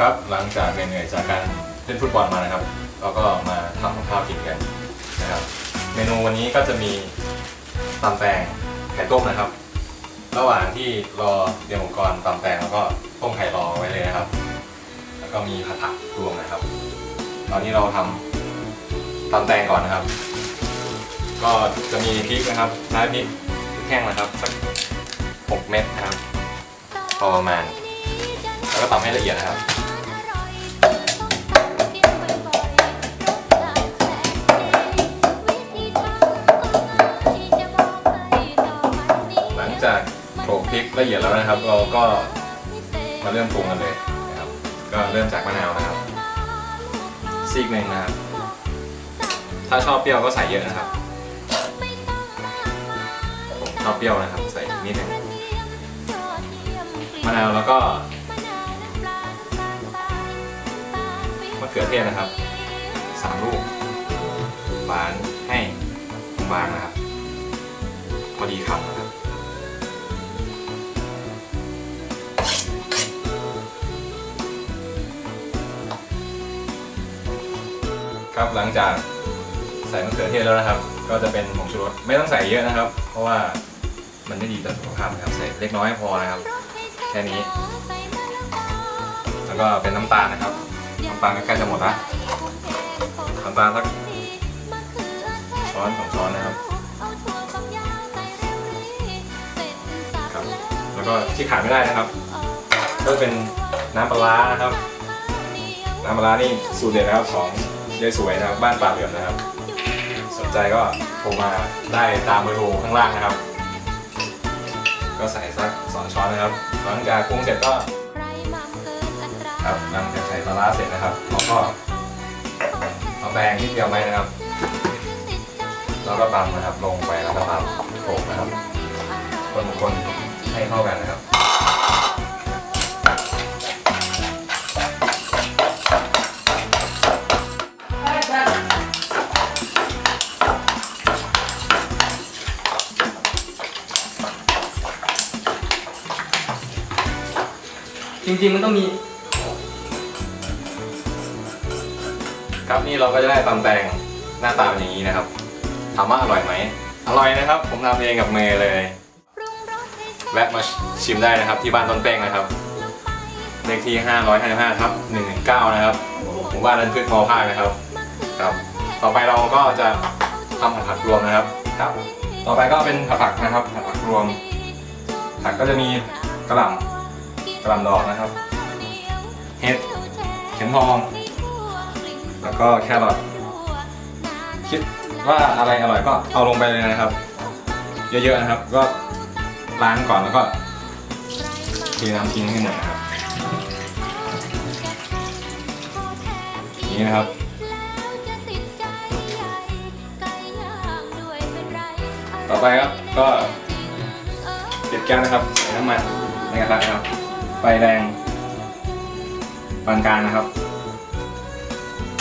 ครับหลังจากเหนื่อยจากการเล่นฟุตบอลมานะครับ เราก็มาทำกับข้าวกินกันนะครับ เมนูวันนี้ก็จะมีตำแตงไข่ต้มนะครับ ระหว่างที่รอเตรียมอุปกรณ์ตำแตงแล้วก็ต้มไข่รอไว้เลยนะครับ แล้วก็มีผัดผักรวมนะครับ ตอนนี้เราทำตำแตงก่อนนะครับ ก็จะมีพริกนะครับใช้พริกแห้งนะครับสัก6เม็ดนะครับพอประมาณ แล้วก็ตำให้ละเอียดนะครับ จากโขลกพริกละเอียดแล้วนะครับ เราก็มาเริ่มปรุงกันเลยนะครับ ก็เริ่มจากมะนาวนะครับ ซีกหนึ่งนะครับ ถ้าชอบเปรี้ยวก็ใส่เยอะนะครับผมชอบเปรี้ยวนะครับ ใส่นิดหนึงมะนาวแล้วก็มะเขือเทศนะครับสามลูกหวานให้บางนะครับ พอดีคำนะครับ ครับหลังจากใส่มะเขือเทศแล้วนะครับ ก็จะเป็นผงชูรสไม่ต้องใส่เยอะนะครับ เพราะว่ามันไม่ดีต่อสุขภาพนะครับใส่เล็กน้อยพอนะครับ แค่นี้ แล้วก็เป็นน้ำตาลนะครับน้ำตาลก็ใกล้จะหมดละน้ำตาลสักช้อนสองช้อนนะครับครับ แล้วก็ที่ขาดไม่ได้นะครับ ก็เป็นน้ำปลานะครับน้ำปลาร้านี่สูตรเด็ดนะครับของ ยายสวยนะครับบ้านป่าเหลือมนะครับ สนใจก็โทรมาได้ตามเบอร์โทรข้างล่างนะครับ ก็ใส่สักสองช้อนนะครับหลังจากปรุงเสร็จก็ครับหลังจากใส่ปลาร้าเสร็จนะครับเราก็เอาแป้งที่เตรียมไว้นะครับแล้วก็ตำนะครับลงไปแล้วก็ตำโขกนะครับ คนๆให้เข้ากันนะครับ จริงๆมันต้องมี ครับนี่เราก็จะได้ตำแตงหน้าตาเป็นอย่างนี้นะครับถามว่าอร่อยไหมอร่อยนะครับ ผมทำเองกับมือเลยแวะมาชิมได้นะครับที่บ้านต้นเป้งนะครับเลขที่ 555ทับ119 นะครับหมู่บ้านนั้นพืชพอภาคนะครับครับ ต่อไปเราก็จะทำผัดผักรวมนะครับครับ ต่อไปก็เป็นผัดผักนะครับผัดผักรวม ผักก็จะมีกระหล่ำ กระหล่ำดอกนะครับ เห็ด เข็มทอง แล้วก็แครอทคิดว่าอะไรอร่อยก็เอาลงไปเลยนะครับ เยอะๆนะครับ ก็ล้างก่อนแล้วก็เทน้ำทิ้งให้หมดนะครับนี้นะครับต่อไปครับก็ปิดแก๊สนะครับใส่น้ำมันในกระทะนะครับ ไฟแรงปานกลางนะครับ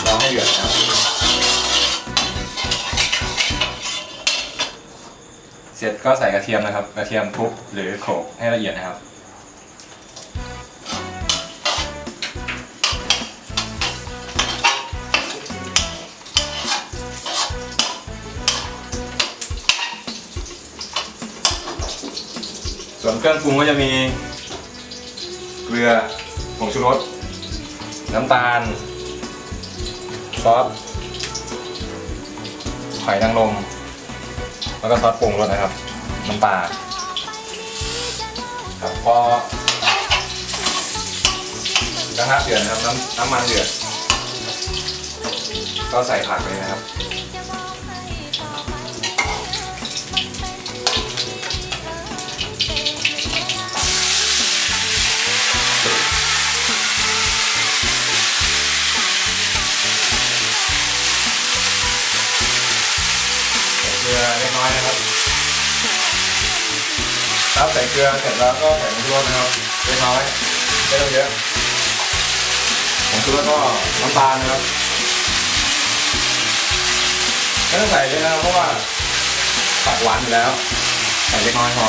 รอให้เดือดนะครับเสร็จก็ใส่กระเทียมนะครับ กระเทียมทุบหรือโขลกให้ละเอียดนะครับส่วนเครื่องปรุงก็จะมี เกลือผงชูรส น้ำตาล ซอสหอยนางรมแล้วก็ซอสปรุงรสนะครับ น้ำปลาครับพอกระทะเดือดนะครับน้ำน้ำมันเดือด ก็ใส่ผักเลยนะครับ ต้อยนะครับครับใส่เกลือเสร็จแล้วก็ใส่ผงชูรสนะครับเล็กน้อยไม่ต้องเยอะผงชูรสก็น้ำตาลนะครับไม่ต้องใส่เยอะนะครับเพราะว่าผักหวานอยู่แล้ว ใส่เล็กน้อยพอ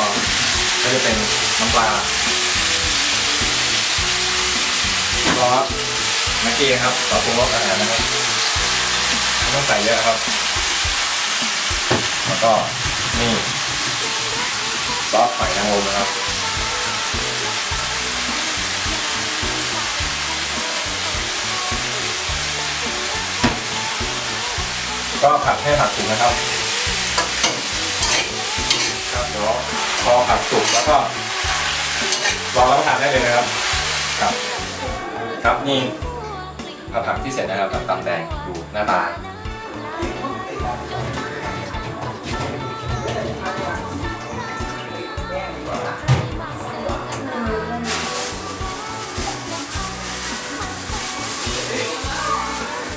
ก็จะเป็นน้ำปลารอแม็กกี้นะครับต่อปรุงรสอาหารนะครับไม่ต้องใส่เยอะครับ แล้วก็นี่ซอสหอยนางรมนะครับ ก็ผัดให้ผักสุกนะครับ ครับเดี๋ยวพอผักสุกแล้วก็รอรับประทานได้เลยนะครับ ครับ ครับนี่ผัดผักที่เสร็จนะครับกับตำแดงดูหน้าตา